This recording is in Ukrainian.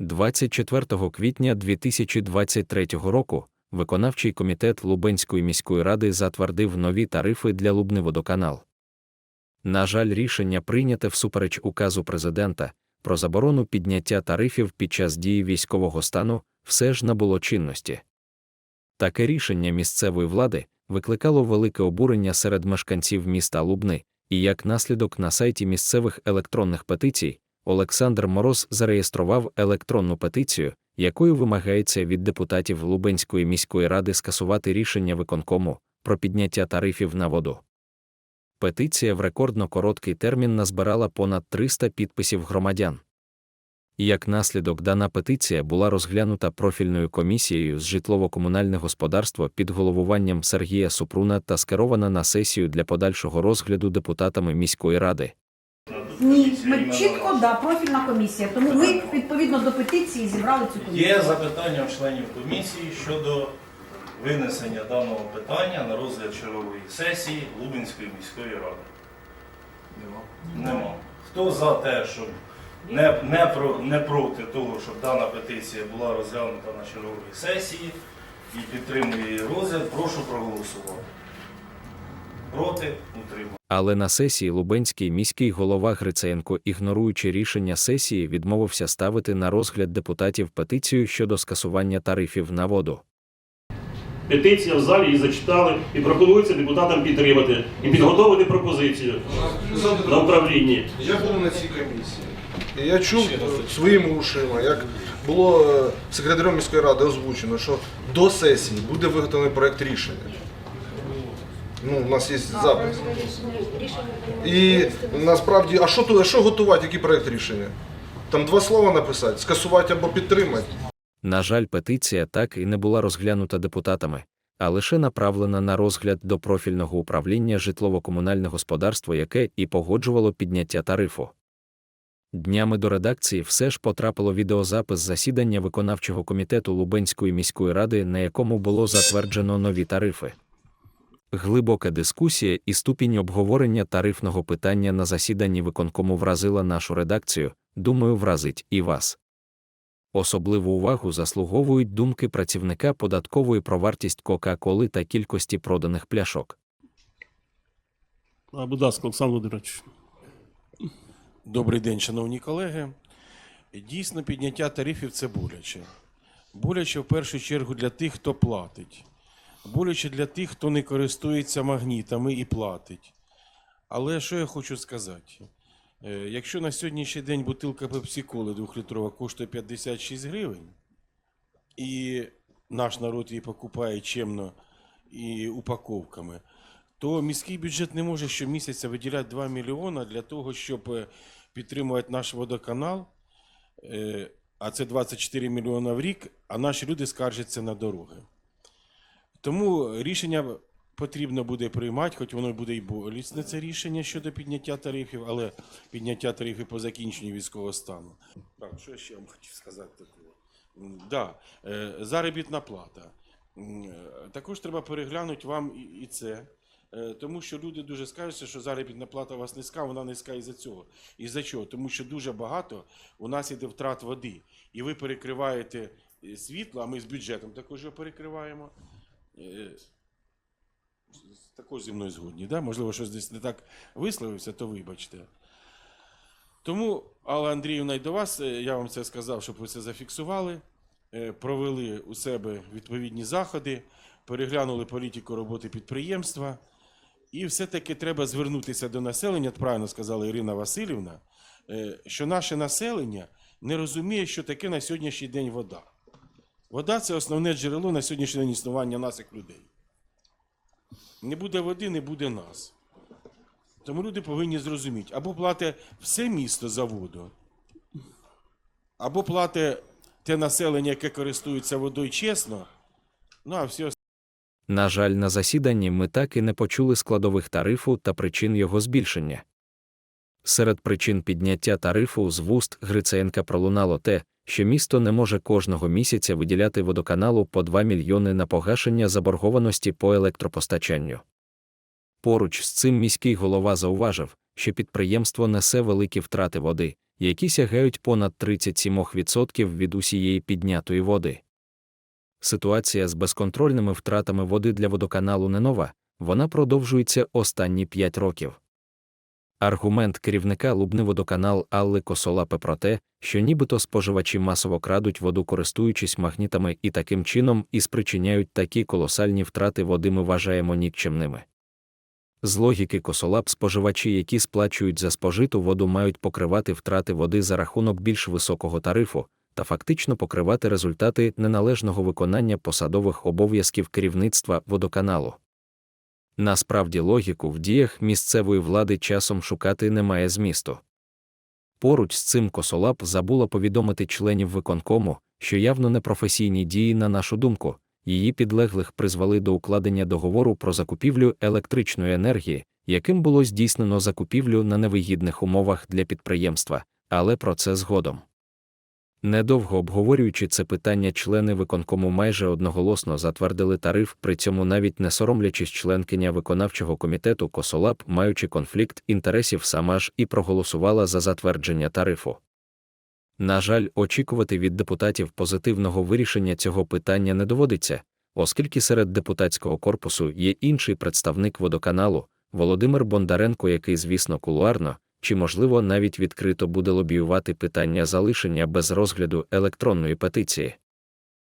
24 квітня 2023 року виконавчий комітет Лубенської міської ради затвердив нові тарифи для Лубниводоканал. На жаль, рішення прийняте всупереч указу президента про заборону підняття тарифів під час дії військового стану все ж набуло чинності. Таке рішення місцевої влади викликало велике обурення серед мешканців міста Лубни, і як наслідок на сайті місцевих електронних петицій Олександр Мороз зареєстрував електронну петицію, якою вимагається від депутатів Лубенської міської ради скасувати рішення виконкому про підняття тарифів на воду. Петиція в рекордно короткий термін назбирала понад 300 підписів громадян. Як наслідок дана петиція була розглянута профільною комісією з житлово-комунальне господарство під головуванням Сергія Супруна та скерована на сесію для подальшого розгляду депутатами міської ради. Ні, ми чітко, да, профільна комісія. Тому ми відповідно до петиції зібрали цю комісію. Є запитання у членів комісії щодо винесення даного питання на розгляд чергової сесії Лубенської міської ради. Нема. Нема. Хто за те, щоб не, не, про, не проти того, щоб дана петиція була розглянута на черговій сесії і підтримує її розгляд, прошу проголосувати. Проти утримати. Але на сесії Лубенський міський голова Гриценко, ігноруючи рішення сесії, відмовився ставити на розгляд депутатів петицію щодо скасування тарифів на воду. Петиція в залі її зачитали і пропонується депутатам підтримати і підготовити пропозицію на управлінні. Я був на цій комісії. Я чув своїми ушима, як було е, секретарем міської ради озвучено, що до сесії буде виготовлений проєкт рішення. Ну, у нас є запис. І насправді, а що тут, а що готувати, який проєкт рішення? Там два слова написати, скасувати або підтримати. На жаль, петиція так і не була розглянута депутатами, а лише направлена на розгляд до профільного управління житлово-комунальне господарство, яке і погоджувало підняття тарифу. Днями до редакції все ж потрапило відеозапис засідання виконавчого комітету Лубенської міської ради, на якому було затверджено нові тарифи. Глибока дискусія і ступінь обговорення тарифного питання на засіданні виконкому вразила нашу редакцію, думаю, вразить і вас. Особливу увагу заслуговують думки працівника податкової про вартість Кока-Коли та кількості проданих пляшок. А, Будь ласка, Олександр Володимирович. Добрий день, шановні колеги. Дійсно, підняття тарифів це боляче. Боляче в першу чергу для тих, хто платить. Боляче для тих, хто не користується магнітами і платить. Але що я хочу сказати? Е, Якщо на сьогоднішній день бутилка пепсі-коли 2-літрова коштує 56 гривень, і наш народ її покупає чемно і упаковками, то міський бюджет не може щомісяця виділяти 2 мільйона для того, щоб е, підтримувати наш водоканал, Е, а це 24 мільйона в рік, а наші люди скаржаться на дороги. Тому рішення потрібно буде приймати, хоч воно буде і болісне це рішення щодо підняття тарифів, але підняття тарифів по закінченню військового стану. Так, що я ще вам хотів сказати такого? Да, е, заробітна плата. Е, Також треба переглянути вам і- і це. Е, Тому що люди дуже скажуться, що заробітна плата у вас низька, вона низька із-за цього. Із-за чого? Тому що дуже багато у нас іде втрат води. І ви перекриваєте світло, а ми з бюджетом також його перекриваємо. Е, Також зі мною згодні. Да? Можливо, щось десь не так висловився, то вибачте. Тому, Алла Андріївна, й до вас, е, я вам це сказав, щоб ви це зафіксували, е, провели у себе відповідні заходи, переглянули політику роботи підприємства. І все-таки треба звернутися до населення, правильно сказала Ірина Васильівна, що наше населення не розуміє, що таке на сьогоднішній день вода. Вода це основне джерело на сьогоднішній день існування нас як людей. Не буде води, не буде нас. Тому люди повинні зрозуміти, або платить все місто за воду, або платить те населення, яке користується водою чесно, ну а всі На жаль, на засіданні ми так і не почули складових тарифу та причин його збільшення. Серед причин підняття тарифу з вуст Гриценка пролунало те, що місто не може кожного місяця виділяти водоканалу по 2 мільйони на погашення заборгованості по електропостачанню. Поруч з цим міський голова зауважив, що підприємство несе великі втрати води, які сягають понад 37% від усієї піднятої води. Ситуація з безконтрольними втратами води для водоканалу не нова, вона продовжується останні 5 років. Аргумент керівника Лубниводоканал Алли Косолапи про те, що нібито споживачі масово крадуть воду, користуючись магнітами і таким чином і спричиняють такі колосальні втрати води, ми вважаємо нікчемними. З логіки Косолап споживачі, які сплачують за спожиту воду, мають покривати втрати води за рахунок більш високого тарифу та фактично покривати результати неналежного виконання посадових обов'язків керівництва водоканалу. Насправді логіку в діях місцевої влади часом шукати немає змісту. Поруч з цим Косолап забула повідомити членів виконкому, що явно непрофесійні дії, на нашу думку, її підлеглих призвели до укладення договору про закупівлю електричної енергії, яким було здійснено закупівлю на невигідних умовах для підприємства, але про це згодом. Недовго обговорюючи це питання, члени виконкому майже одноголосно затвердили тариф, при цьому навіть не соромлячись членкиня виконавчого комітету Косолап, маючи конфлікт інтересів, сама ж і проголосувала за затвердження тарифу. На жаль, очікувати від депутатів позитивного вирішення цього питання не доводиться, оскільки серед депутатського корпусу є інший представник водоканалу Володимир Бондаренко, який, звісно, кулуарно чи, можливо, навіть відкрито буде лобіювати питання залишення без розгляду електронної петиції.